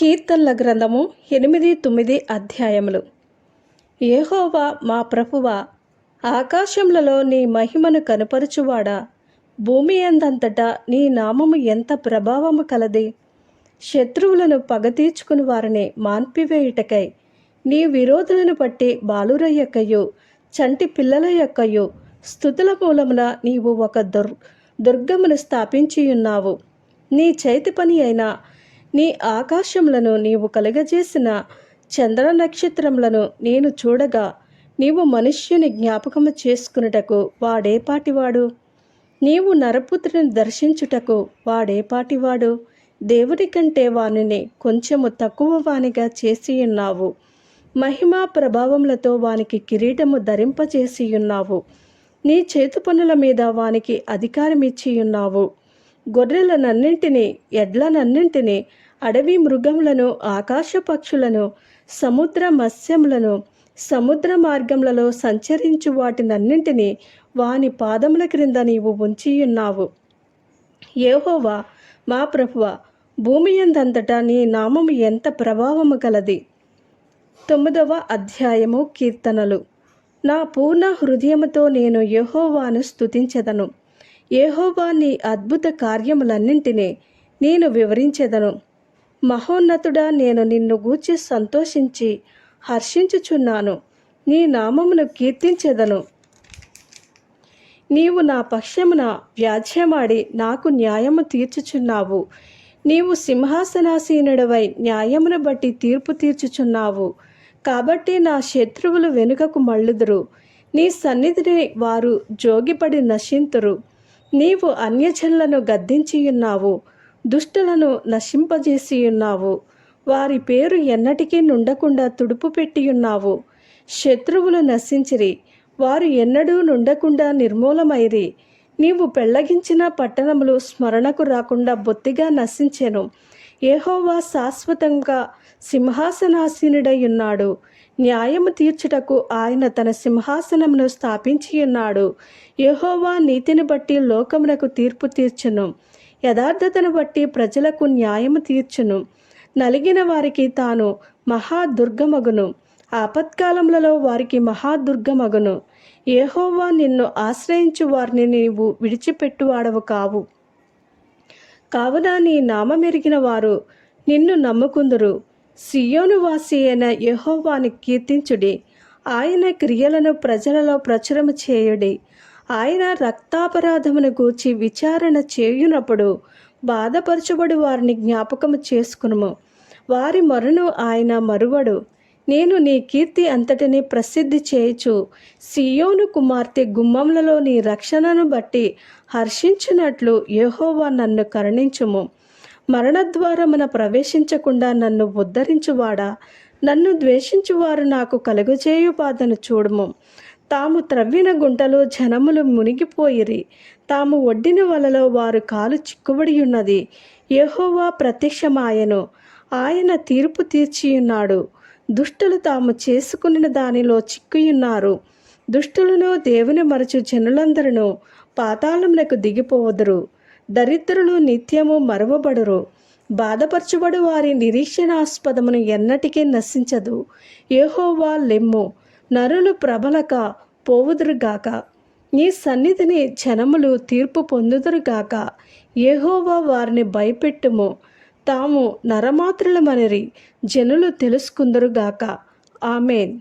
కీర్తనల గ్రంథము ఎనిమిది తొమ్మిది అధ్యాయములు. ఏహోవా మా ప్రభువ ఆకాశములలో నీ మహిమను కనుపరుచువాడా? భూమి ఎందంతటా నీ నామము ఎంత ప్రభావము కలది? శత్రువులను పగతీర్చుకుని వారిని మాన్పివేయుటకై నీ విరోధులను బట్టి బాలుర యొక్కయు చంటి పిల్లల యొక్కయు స్థుతుల మూలమున నీవు ఒక దుర్ దుర్గమును స్థాపించియున్నావు. నీ చేతి పని అయిన నీ ఆకాశములను నీవు కలుగజేసిన చంద్ర నక్షత్రములను నేను చూడగా నీవు మనుష్యుని జ్ఞాపకము చేసుకున్నటకు వాడేపాటివాడు నీవు నరపుత్రుని దర్శించుటకు వాడేపాటివాడు దేవుని కంటే వానిని కొంచెము తక్కువ వానిగా చేసి ఉన్నావు మహిమా ప్రభావములతో వానికి కిరీటము ధరింపజేసి ఉన్నావు నీ చేతు పనుల మీద వానికి అధికారం ఇచ్చి ఉన్నావు గొర్రెలనన్నింటినీ ఎడ్లనన్నింటినీ అడవి మృగములను ఆకాశ పక్షులను సముద్ర మత్స్యములను సముద్ర మార్గములలో సంచరించు వాటినన్నింటినీ వాని పాదముల క్రింద నీవు ఉంచియున్నావు. ఏహోవా మా ప్రభువ భూమి ఎందంతటా నీ నామము ఎంత ప్రభావము కలది తొమ్మిదవ అధ్యాయము కీర్తనలు. నా పూర్ణ హృదయముతో నేను యహోవాను స్తుతించెదను. ఏహోవా నీ అద్భుత కార్యములన్నింటినీ నేను వివరించెదను. మహోన్నతుడా నేను నిన్ను గూర్చి సంతోషించి హర్షించుచున్నాను. నీ నామమును కీర్తించెదను. నీవు నా పక్షమున వ్యాధ్యమాడి నాకు న్యాయము తీర్చుచున్నావు. నీవు సింహాసనాసీనుడవై న్యాయమును బట్టి తీర్పు తీర్చుచున్నావు. కాబట్టి నా శత్రువులు వెనుకకు మళ్ళుదురు. నీ సన్నిధిని వారు జోగిపడి నశింతురు. నీవు అన్యజనులను గద్దించియున్నావు దుష్టులను నశింపజేసియున్నావు వారి పేరు ఎన్నటికీ నుండకుండా తుడుపు పెట్టియున్నావు శత్రువులు నశించిరి వారు ఎన్నడూ నుండకుండా నిర్మూలమైరి. నీవు పెళ్ళగించిన పట్టణములు స్మరణకు రాకుండా బొత్తిగా నశించెను. ఏహోవా శాశ్వతంగా సింహాసనాసీనుడై ఉన్నాడు న్యాయము తీర్చుటకు ఆయన తన సింహాసనమును స్థాపించి ఉన్నాడు. యెహోవా నీతిని బట్టి లోకమునకు తీర్పు తీర్చును. యథార్థతను బట్టి ప్రజలకు న్యాయము తీర్చును. నలిగిన వారికి తాను మహాదుర్గమగును. ఆపత్కాలములలో వారికి మహాదుర్గమగును. ఏహోవా నిన్ను ఆశ్రయించు వారిని నీవు విడిచిపెట్టువాడవు కావు. కావున నీ నామమెరిగిన వారు నిన్ను నమ్ముకుందురు. సియోను వాసి అయిన యహోవాని కీర్తించుడి. ఆయన క్రియలను ప్రజలలో ప్రచురము చేయుడి. ఆయన రక్తాపరాధమును గూర్చి విచారణ చేయునప్పుడు బాధపరచబడి వారిని జ్ఞాపకము చేసుకునుము. వారి మరును ఆయన మరువడు. నేను నీ కీర్తి అంతటిని ప్రసిద్ధి చేయుచు సియోను కుమార్తె గుమ్మంలలో నీ రక్షణను బట్టి హర్షించినట్లు యెహోవా నన్ను కరుణించుము. మరణద్వారమున ప్రవేశించకుండా నన్ను ఉద్ధరించువాడా? నన్ను ద్వేషించువారు నాకు కలుగజేయు బాధను చూడుము. తాము త్రవ్విన గుంటలో జనములు మునిగిపోయిరి. తాము ఒడ్డిన వలలో వారు కాలు చిక్కుబడి ఉన్నది యహోవా ప్రత్యక్షమాయను. ఆయన తీర్పు తీర్చియున్నాడు. దుష్టులు తాము చేసుకున్న దానిలో చిక్కుయున్నారు. దుష్టులను దేవుని మరచు జనులందరూ పాతాళములకు దిగిపోవదురు. దరిద్రులు నిత్యము మరవబడురు. బాధపరచుబడు వారి నిరీక్షణాస్పదమును ఎన్నటికీ నశించదు. ఏహోవా లెమ్ము. నరులు ప్రబలక పోవుదురుగాక. నీ సన్నిధిని జనములు తీర్పు పొందుదురుగాక. ఏహోవా వారిని భయపెట్టుము. తాము నరమాత్రులమనిరి. జనులు తెలుసుకుందరుగాక. ఆమెన్.